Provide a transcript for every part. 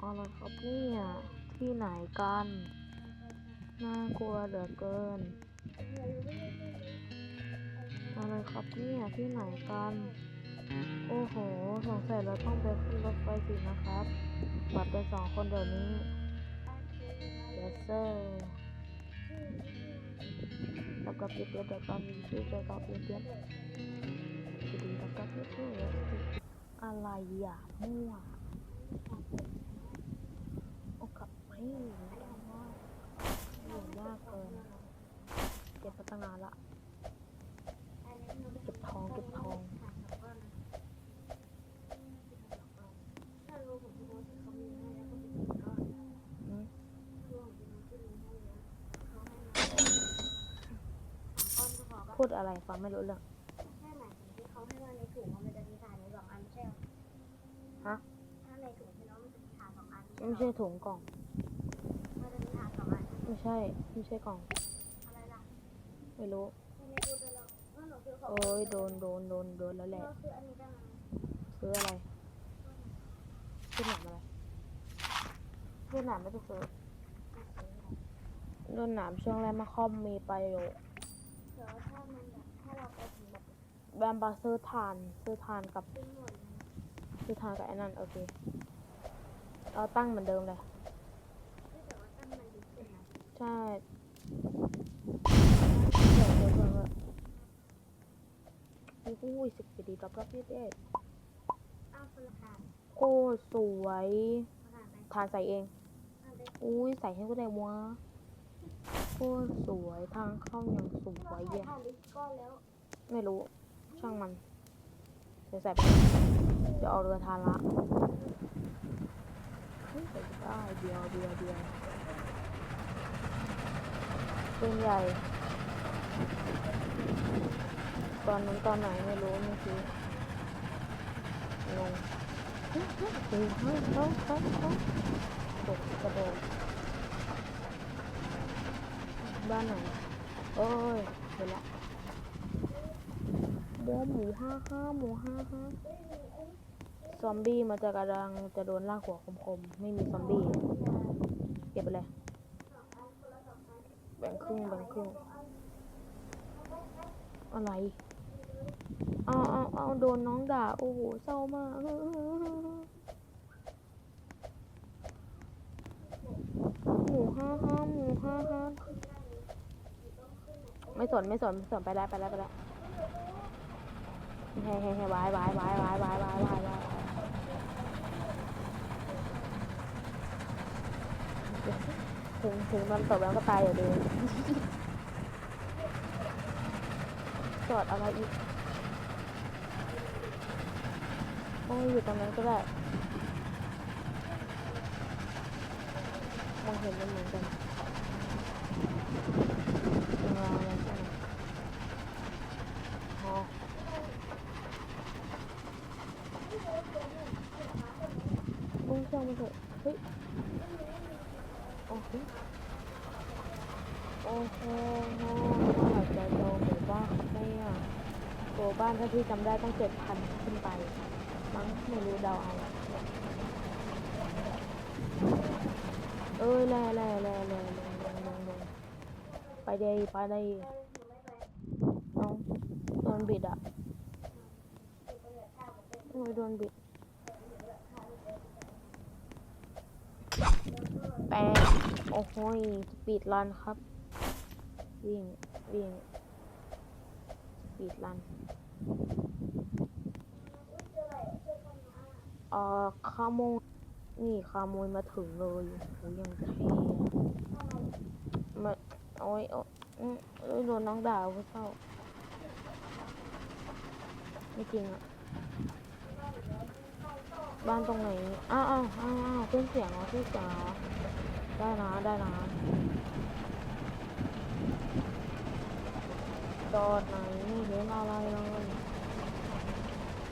อะไรครับเนี่ยที่ไหนกัน น่ากลัวเหลือเกิน อะไรครับเนี่ยที่ไหนกัน โอ้โห สงสัยเราต้องไปขึ้นรถไฟสินะครับ บัตรไปสองคนเดี๋ยวนี้ yes sir แล้วก็เปลี่ยนเปลี่ยนแล้วก็มีชื่อแล้วก็เปลี่ยนเปลี่ยนดีแล้วก็เปลี่ยนเปลี่ยนอะไรอะมั่ว โอ้กลับไม่รู้ว่าอยู่ยากเกินเก็บมาตั้งนาละเก็บทองเก็บทองพูดอะไรฟังไม่รู้เรื่อง ไม่ใช่ถุงกล่อง ไม่ใช่ ไม่ใช่กล่องอะไรล่ะไม่รู้ โอ้ยโดนโดนโดนโดนแล้วแหละคืออันนี้ได้ไหมซื้ออะไรซื้อหนามอะไรซื้อหนามไม่ต้องซื้อโดนหนามช่วงแรกมาคอมมีประโยชน์เดี๋ยวถ้ามันแบาเราไปถึงแบบแบมบาซื้อทาน ซื้อทานกับเซื้อทานกับไอ้นั่นโอเค เราตั้งเหมือนเดิมเลย ใช่อุ้ยสิบดีกับรับเยี่สิบเอ็ดโอ้สวยทานใส่เอง อุ้ยใส่ให้ก็ได้วะโอ้สวยทางเข้ายังสวยเยี่ยไม่รู้ ช่างมันเใส่จะเอาเรือทานละ ได้เดียวเดียวเดียวเป็นใหญ่ ตอนนั้นตอนไหนไม่รู้เมื่อกี้งงเฮ้ยเฮ้ยเฮ้ยเฮ้ยเฮ้ยเฮ้ยเฮ้ยตกกระโดดบ้านไหนเอ้ยเห็นละหมูหมูห้าห้าหมูห้าห้า ซอมบี้มันจะกำลังจะโดนลากหัวคมๆ ไม่มีซอมบี้ เก็บไปเลย แบ่งครึ่งแบ่งครึ่ง อะไรเอาเอาเอาโดนน้องด่า โอ้โห เศร้ามากหมูห้าห้าหมูห้าห้าไม่สน ไม่สนไม่สนไปแล้วไปแล้วไปแล้วเฮ้เฮ้เฮ้วายวายวายวายวายวายวายวาย ถึงถึงมันตกแล้วก็ตายอยู่ดีจอดอะไรอีกโอ้ยอยู่ตรงนั้นก็ได้มองเห็นมันเหมือนกันราวอะไรใช่ไหมอ๋ออุ้ยช่างมันเถอะเฮ้ยโอ้โหโอ้โหเท่าไหร่จะโตหมู่บ้านครับเนี่ยตัวบ้านถ้าที่จำได้ต้องเจ็ดพันขึ้นไป มั้งไม่รู้เดาเอาเอ้ยแล่แล่แล่แล่แลงลงลงลงไปได้ไปได้น้องโดนบิดอะโอ้ยโดนบิดแปะโอ้โหปีดรันครับ วิ่งวิ่งปีดรัน เอ่อขโมยนี่ขโมยมาถึงเลยโอ้ยยังเท่มาโอ้ยโอ้ยโดนน้องด่าเขาเศร้าไม่จริงอะบ้านตรงไหน อ้าวอ้าวอ้าวอ้าวขึ้นเสียงเหรอขึ้นเสียงเหรอได้นะได้นะ จอดไหนเห็นอะไรเลย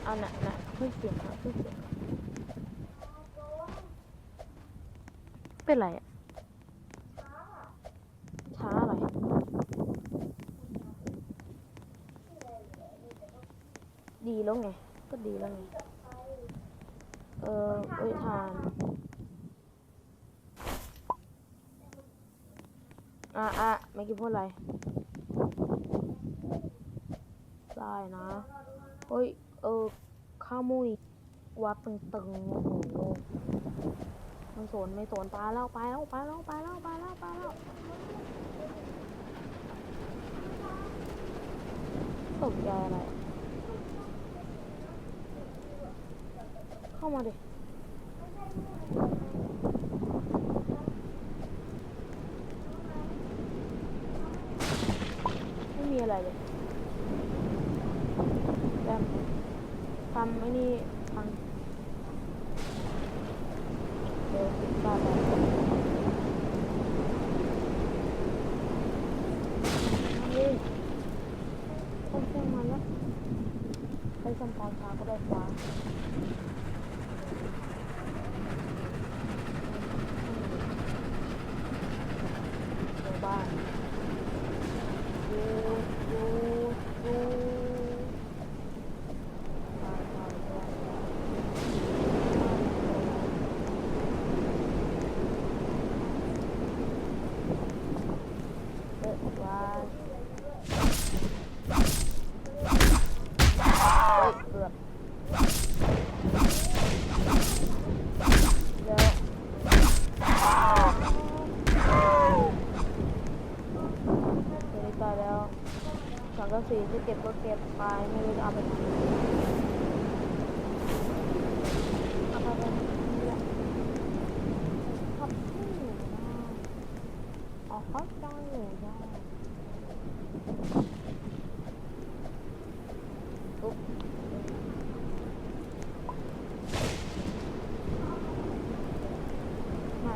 อันน่ะน่ะขึ้นเสียงนะขึ้นเสียงเป็นไรอะช้าอะไรดีแล้วไง ก็ดีแล้วไง เออไอ้ทานอะอะไม่กินพูดอะไร ได้นะ เฮ้ย เออ ข้ามุ้ยวัดตึงๆโอ้โหมันสนไม่สนตายแล้วไปแล้วไปแล้วไปแล้วไปแล้วไปแล้วตกใจอะไร เข้ามาดิ แบบความไม่นี่ฟังเดี๋ยวติดต่อไปต้องเชื่อมันแล้วไปสมปองค่ะ ไม่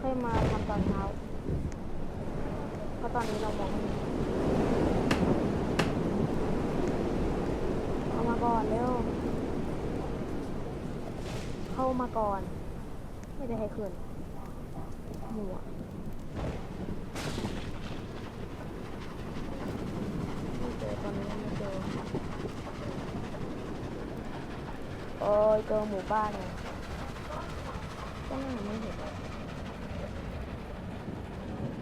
ค่อมาทำตอนเช้าเพราะตอนนี้เรามองเอามาก่อนเร็ว เข้ามาก่อน ไม่ได้ให้เคลื่อนหมว อ้ยเจอหมู่บ้านเลยก็ไม่ไม่เห็น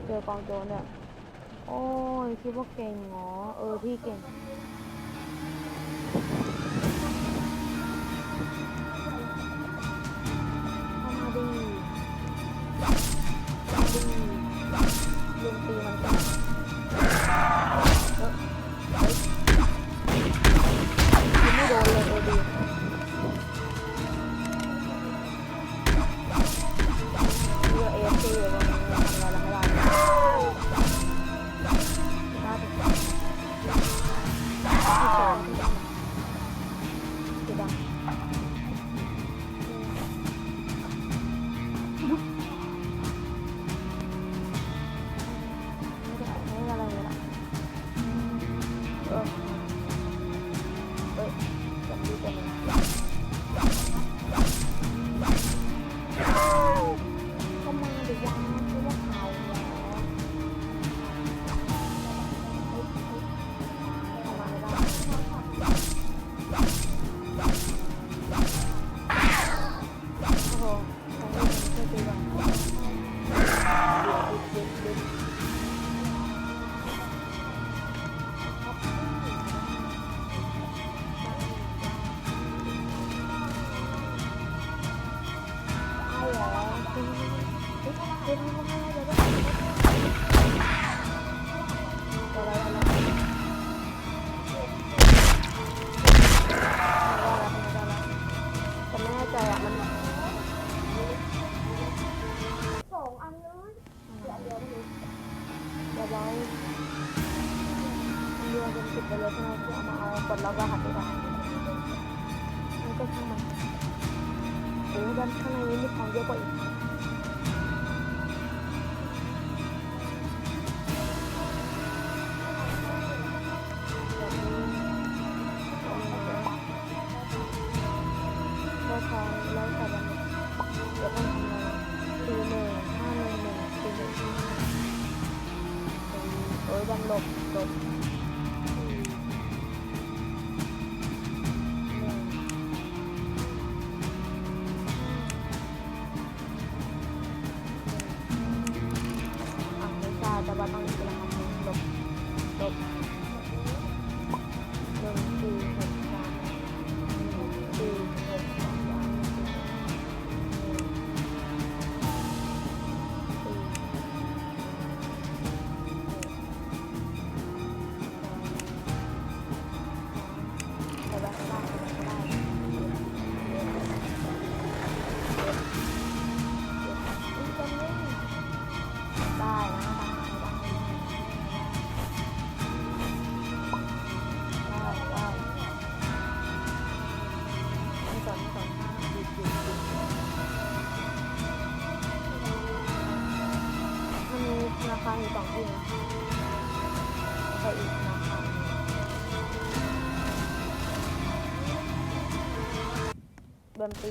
เจอกองโจรเนี่ยโอ้ยคิดว่าเก่งเหรอเออพี่เก่ง ด้านข้างในนี้มีของเยอะกว่าอีกแบบนี้ได้ทองแล้วแต่วันเดี๋ยวต้องทำอะไรตีหนึ่งห้าหนึ่งหนึ่งตีหนึ่งห้าหนึ่งเอ้ยดันหลบหลบ หนึ่